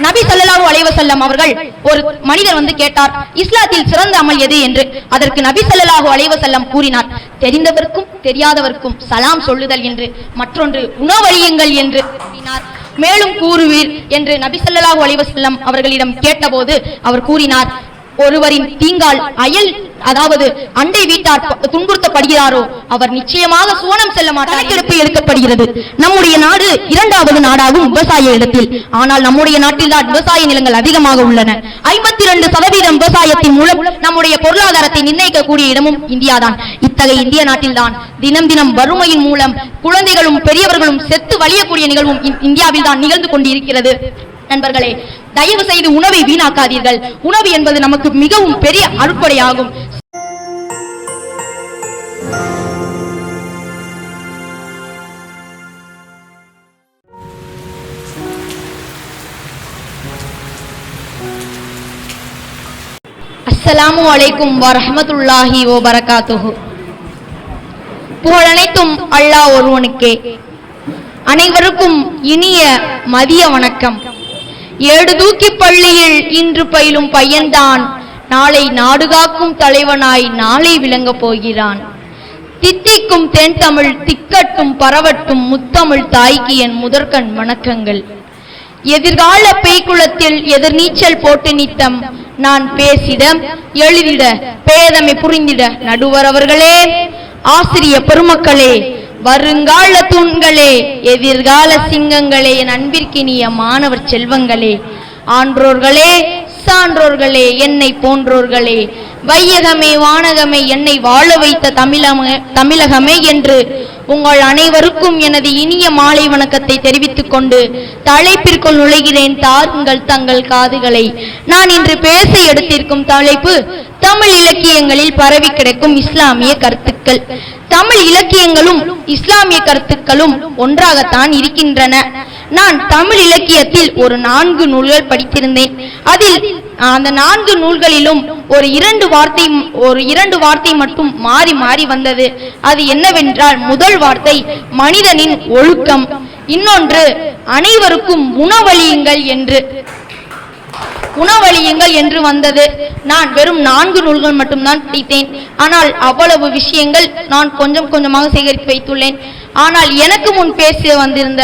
நபி சொல்லலாஹு அலைவசல்லம் அவர்கள் ஒரு மனிதர் வந்து கேட்டார் இஸ்லாத்தில் சிறந்த அமல் எது என்று? அதற்கு நபி சொல்லலாஹு அலைவ செல்லம் கூறினார் தெரிந்தவர்க்கும் தெரியாதவர்க்கும் சலாம் சொல்லுதல் என்று மற்றொன்று உணவழியுங்கள் என்று கூறினார். மேலும் கூறுவீர் என்று நபி சொல்லலாஹு அலைவ செல்லம் அவர்களிடம் கேட்டபோது அவர் கூறினார் ஒருவரின் தீங்கால் அயல் அதாவது அண்டை வீட்டார் துன்புறுத்தப்படுகிறாரோ அவர் நிச்சயமாக சுவனம் செல்ல மாட்டார். எடுக்கப்படுகிறது. நம்முடைய நாடு இரண்டாவது நாடாகும் விவசாய இடத்தில். ஆனால் நம்முடைய நாட்டில் தான் விவசாய நிலங்கள் அதிகமாக உள்ளன. ஐம்பத்தி இரண்டு சதவீதம் விவசாயத்தின் மூலம் நம்முடைய பொருளாதாரத்தை நிர்ணயிக்கக்கூடிய இடமும் இந்தியாதான். இத்தகைய இந்திய நாட்டில் தான் தினம் தினம் வறுமையின் மூலம் குழந்தைகளும் பெரியவர்களும் செத்து வழியக்கூடிய நிகழ்வும் இந்தியாவில் தான் நிகழ்ந்து கொண்டிருக்கிறது. நண்பர்களே தயவு செய்து உணவை வீணாக்காதீர்கள். உணவு என்பது நமக்கு மிகவும் பெரிய அறுப்படையாகும் அஸ்ஸலாமு அலைக்கும் வரஹ்மத்துல்லாஹி ஓ பரகாத்துஹு புகழனைத்தும் அல்லாஹ் ஒருவனுக்கே. அனைவருக்கும் இனிய மதிய வணக்கம். ஏடு தூக்கி பள்ளியில் இன்று பயிலும் பையன்தான். நாளை நாடுகாக்கும் தலைவனாய் நாளை விளங்கப் போகிறான். தித்திக்கும் தென் தமிழ் திக்கட்டும் பரவட்டும் முத்தமிழ் தாய்க்கு என் முதற்கண் வணக்கங்கள். எதிர்கால பேய்க்குளத்தில் எதிர்நீச்சல் போட்டு நித்தம். நான் பேசிட எழுதிட பேதமை புரிந்திட நடுவர் அவர்களே. ஆசிரிய பெருமக்களே வருங்கால தூண்களே எதிர்கால சிங்கங்களே என் அன்பிற்கினிய மாணவர் செல்வங்களே. ஆன்றோர்களே சான்றோர்களே என்னை போன்றோர்களே. வையகமே வானகமே என்னை வாழ வைத்த தமிழக தமிழகமே என்று உங்கள் அனைவருக்கும் எனது இனிய மாலை வணக்கத்தை தெரிவித்துக் கொண்டு தலைப்பிற்குள் நுழைகிறேன். தாருங்கள் தங்கள் காதுகளை. நான் இன்று பேச எடுத்திருக்கும் தலைப்பு தமிழ் இலக்கியங்களில் பரவி கிடக்கும் இஸ்லாமிய கருத்து கருத்துக்கள். தமிழ் இலக்கியங்களும் இஸ்லாமிய கருத்துக்களும் ஒன்றாகத்தான் இருக்கின்றன. நான் தமிழ் இலக்கியத்தில் ஒரு நான்கு நூல்கள் படித்திருந்தேன். அதில் அந்த நான்கு நூல்களிலும் ஒரு இரண்டு வார்த்தை ஒரு இரண்டு வார்த்தை மட்டும் மாறி மாறி வந்தது. அது என்னவென்றால் முதல் வார்த்தை மனிதனின் ஒழுக்கம். இன்னொன்று அனைவருக்கும் உணவளியுங்கள் என்று. உணவளியுங்கள் என்று வந்தது. நான் வெறும் நான்கு நூல்கள் மட்டும்தான் படித்தேன். ஆனால் அவ்வளவு விஷயங்கள் நான் கொஞ்சம் கொஞ்சமாக சேகரித்து வைத்துள்ளேன். ஆனால் எனக்கு முன் பேச வந்திருந்த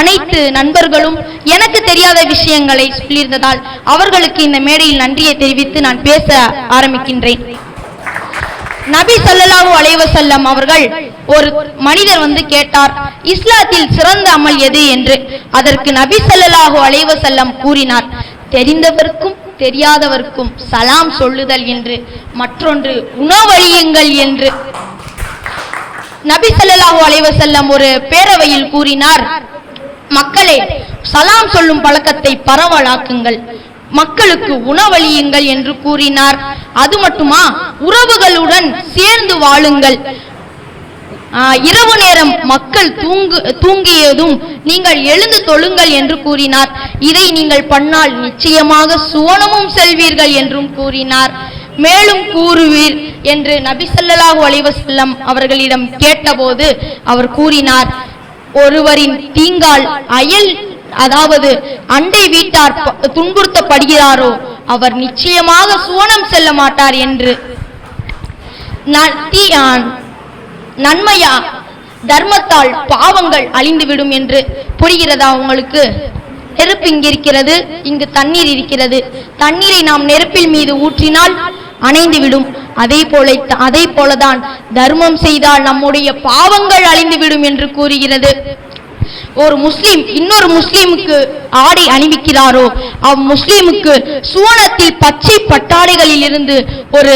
அனைத்து நண்பர்களும் எனக்கு தெரியாத விஷயங்களை சொல்லியிருந்ததால் அவர்களுக்கு இந்த மேடையில் நன்றியை தெரிவித்து நான் பேச ஆரம்பிக்கின்றேன். நபி ஸல்லல்லாஹு அலைஹி செல்லம் அவர்கள் ஒரு மனிதர் வந்து கேட்டார் இஸ்லாத்தில் சிறந்த அமல் எது? என்று. அதற்கு நபி ஸல்லல்லாஹு அலைஹி செல்லம் கூறினார் தெரிந்தவர்க்கும் தெரியாதவர்க்கும் சலாம் சொல்லுதல் என்று மற்றொன்று உணவழியுங்கள் என்று. நபி ஸல்லல்லாஹு அலைவசல்லம் ஒரு பேரவையில் கூறினார் மக்களே சலாம் சொல்லும் பழக்கத்தை பரவலாக்குங்கள். மக்களுக்கு உணவளியுங்கள் என்று கூறினார். அது மட்டுமா? உறவுகளுடன் சேர்ந்து வாழுங்கள். இரவு நேரம் மக்கள் தூங்கு தூங்கியதும் நீங்கள் எழுந்து தொழுங்கள் என்று கூறினார். இதை நீங்கள் பண்ணால் நிச்சயமாக சுவனமும் செல்வீர்கள் என்றும் கூறினார். மேலும் கூறுவீர் என்று நபி ஸல்லல்லாஹு அலைஹி அவர்களிடம் கேட்டபோது அவர் கூறினார் ஒருவரின் தீங்கால் அயல் அதாவது அண்டை வீட்டார் துன்புறுத்தப்படுகிறாரோ அவர் நிச்சயமாக சுவனம் செல்ல மாட்டார் என்று. நான் நன்மையா? தர்மத்தால் பாவங்கள் அழிந்துவிடும் என்று புரிகிறதா உங்களுக்கு? நெருப்பு இங்கிருக்கிறது இங்கு தண்ணீர் இருக்கிறது. தண்ணீரை நாம் நெருப்பில் மீது ஊற்றினால் அணைந்துவிடும். அதே போல அதே போலதான் தர்மம் செய்தால் நம்முடைய பாவங்கள் அழிந்துவிடும் என்று கூறுகிறது. ஒரு முஸ்லிம் இன்னொரு முஸ்லிமுக்கு ஆடை அணிவிக்கிறாரோ? அம்முஸ்லீமுக்கு சுவனத்தில் பச்சை பட்டாடைகளில் இருந்து ஒரு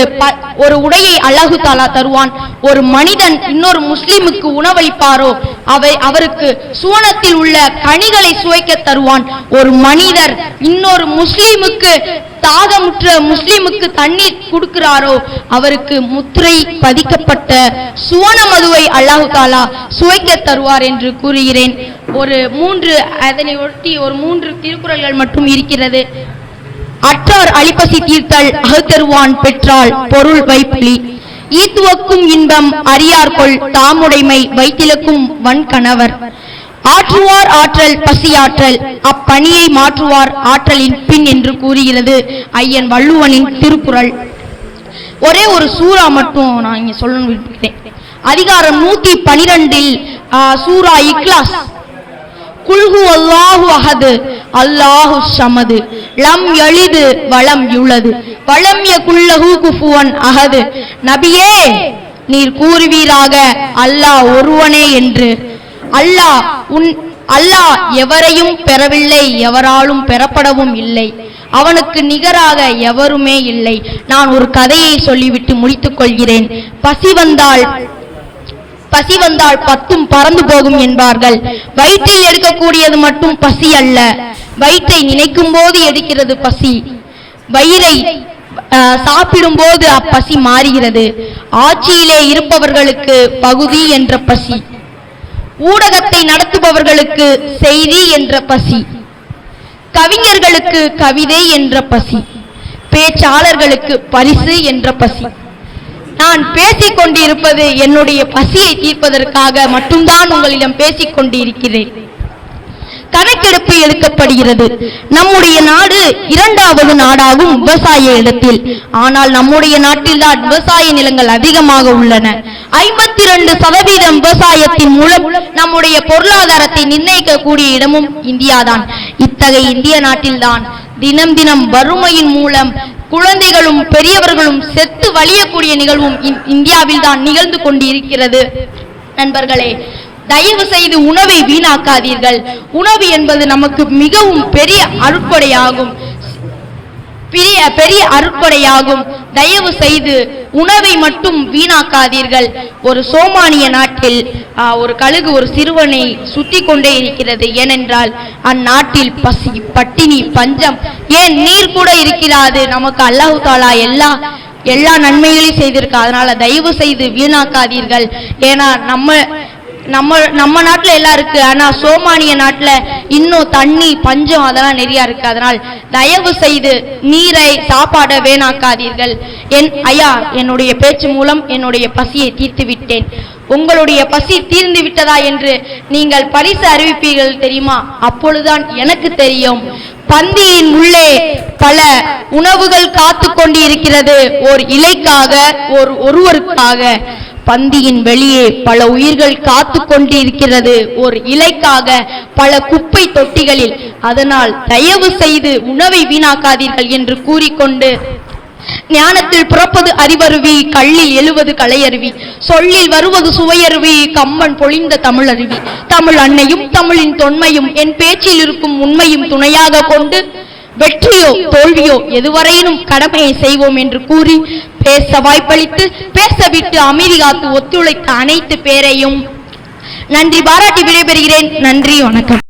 ஒரு உடையை அல்லாஹு தாலா தருவான். ஒரு மனிதன் இன்னொரு முஸ்லிமுக்கு உணவளிப்பாரோ அவை அவருக்கு சுவனத்தில் உள்ள கனிகளை சுவைக்க தருவான். ஒரு மனிதர் இன்னொரு முஸ்லிமுக்கு தாகமுற்ற முஸ்லிமுக்கு தண்ணீர் கொடுக்கிறாரோ அவருக்கு முத்திரை பதிக்கப்பட்ட சுவன மதுவை அல்லாஹு தாலா சுவைக்க தருவார் என்று கூறுகிறேன். ஒரு மூன்று அதனை ஒட்டி ஒரு மூன்று திருக்குறள்கள் மட்டும் இருக்கிறது. அற்றார் அழிப்பசி தீர்த்தல் அகத்தருவான் பெற்றால் பொருள் வைப்பிலி. ஈத்துவக்கும் இன்பம் அறியார்கொள் தாமுடைமை வைத்திலக்கும் வன்கணவர். ஆற்றுவார் ஆற்றல் பசியாற்றல் அப்பணியை மாற்றுவார் ஆற்றலின் பின் என்று கூறுகிறது ஐயன் வள்ளுவனின் திருக்குறள். ஒரே ஒரு சூறா மட்டும் நான் இங்க சொல்லணும் விரும்புகிறேன் அதிகாரம் நூத்தி பனிரெண்டில் சூரா இக்லாஸ். குல்ஹு அல்லாஹு அஹது. அல்லாஹு சமது லம் எளிது வளம் யுளது. வளம் குல்லஹு குஃபுவன் அகது நபியே நீர் கூறுவீராக அல்லாஹ் ஒருவனே என்று. அல்லாஹ் உன் அல்லாஹ் எவரையும் பெறவில்லை எவராலும் பெறப்படவும் இல்லை. அவனுக்கு நிகராக எவருமே இல்லை. நான் ஒரு கதையை சொல்லிவிட்டு முடித்துக் கொள்கிறேன். பசி வந்தால் பசி வந்தால் பத்தும் பறந்து போகும் என்பார்கள். வயிற்றில் எடுக்கக்கூடியது மட்டும் பசி அல்ல. வயிற்றை நினைக்கும் போது எடுக்கிறது பசி. வயிறை சாப்பிடும் போது அப்பசி மாறுகிறது. ஆட்சியிலே இருப்பவர்களுக்கு பகுதி என்ற பசி. ஊடகத்தை நடத்துபவர்களுக்கு செய்தி என்ற பசி. கவிஞர்களுக்கு கவிதை என்ற பசி. பேச்சாளர்களுக்கு பரிசு என்ற பசி. நான் பேசிக் கொண்டிருப்பது என்னுடைய பசியை தீர்ப்பதற்காக மட்டும்தான் உங்களிடம் பேசிக் கொண்டிருக்கிறேன். கணக்கெடுப்பு எடுக்கப்படுகிறது. நம்முடைய நாடு இரண்டாவது நாடாகும் விவசாய இடத்தில். ஆனால் நம்முடைய நாட்டில் தான் விவசாய நிலங்கள் அதிகமாக உள்ளன. ஐம்பத்தி ரெண்டு சதவீதம் விவசாயத்தின் மூலம் நம்முடைய பொருளாதாரத்தை நிர்ணயிக்கக்கூடிய இடமும் இந்தியாதான். இத்தகைய இந்திய நாட்டில்தான் தினம் தினம் வறுமையின் மூலம் குழந்தைகளும் பெரியவர்களும் செத்து வலியக்கூடிய நிகழ்வும் இந்தியாவில் தான் நிகழ்ந்து கொண்டிருக்கிறது. நண்பர்களே தயவு செய்து உணவை வீணாக்காதீர்கள். உணவு என்பது நமக்கு மிகவும் பெரிய அருட்கொடையாகும். பெரிய பெரிய அருட்கொடையாகும். தயவு செய்து உணவை மட்டும் வீணாக்காதீர்கள். ஒரு சோமானிய நாட்டில் ஒரு கழுகு ஒரு சிறுவனை சுத்தி கொண்டே இருக்கிறது. ஏனென்றால் அந்நாட்டில் பசி பட்டினி பஞ்சம் ஏன் நீர் கூட இருக்கிறாது? நமக்கு அல்லாஹு தாலா எல்லா எல்லா நன்மைகளையும் செய்திருக்கா. அதனால தயவு செய்து வீணாக்காதீர்கள். ஏன்னா நம்ம நம்ம நம்ம நாட்டுல எல்லாம் இருக்கு. ஆனா சோமானிய நாட்டுல இன்னும் தண்ணி பஞ்சம் அதெல்லாம் நிறைய இருக்கு. அதனால் தயவு செய்து நீரை சாப்பாட வேணாக்காதீர்கள். என் ஐயா என்னுடைய பேச்சு மூலம் என்னுடைய பசியை தீர்த்து விட்டேன். உங்களுடைய பசி தீர்ந்து விட்டதா என்று நீங்கள் பரிசு அறிவிப்பீர்கள் தெரியுமா? அப்பொழுதுதான் எனக்கு தெரியும். பந்தியின் உள்ளே பல உணவுகள் காத்து கொண்டிருக்கிறது ஓர் இலைக்காக ஒரு ஒருவருக்காக பந்தியின் வெளியே பல உயிர்கள் காத்து கொண்டிருக்கிறது ஒரு இலைக்காக பல குப்பை தொட்டிகளில். அதனால் தயவு செய்து உணவை வீணாக்காதீர்கள் என்று கூறிக்கொண்டு ஞானத்தில் பிறப்பது அறிவருவி கல்லில் எழுவது கலையருவி சொல்லில் வருவது சுவையருவி கம்மன் பொழிந்த தமிழருவி. தமிழ் அன்னையும் தமிழின் தொன்மையும் என் பேச்சில் இருக்கும் உண்மையும் துணையாக கொண்டு வெற்றியோ தோல்வியோ எதுவரையிலும் கடமையை செய்வோம் என்று கூறி பேச வாய்ப்பளித்து பேச விட்டு அமைதி காத்து ஒத்துழைத்த அனைத்து பேரையும் நன்றி. பாராட்டி விடைபெறுகிறேன். நன்றி வணக்கம்.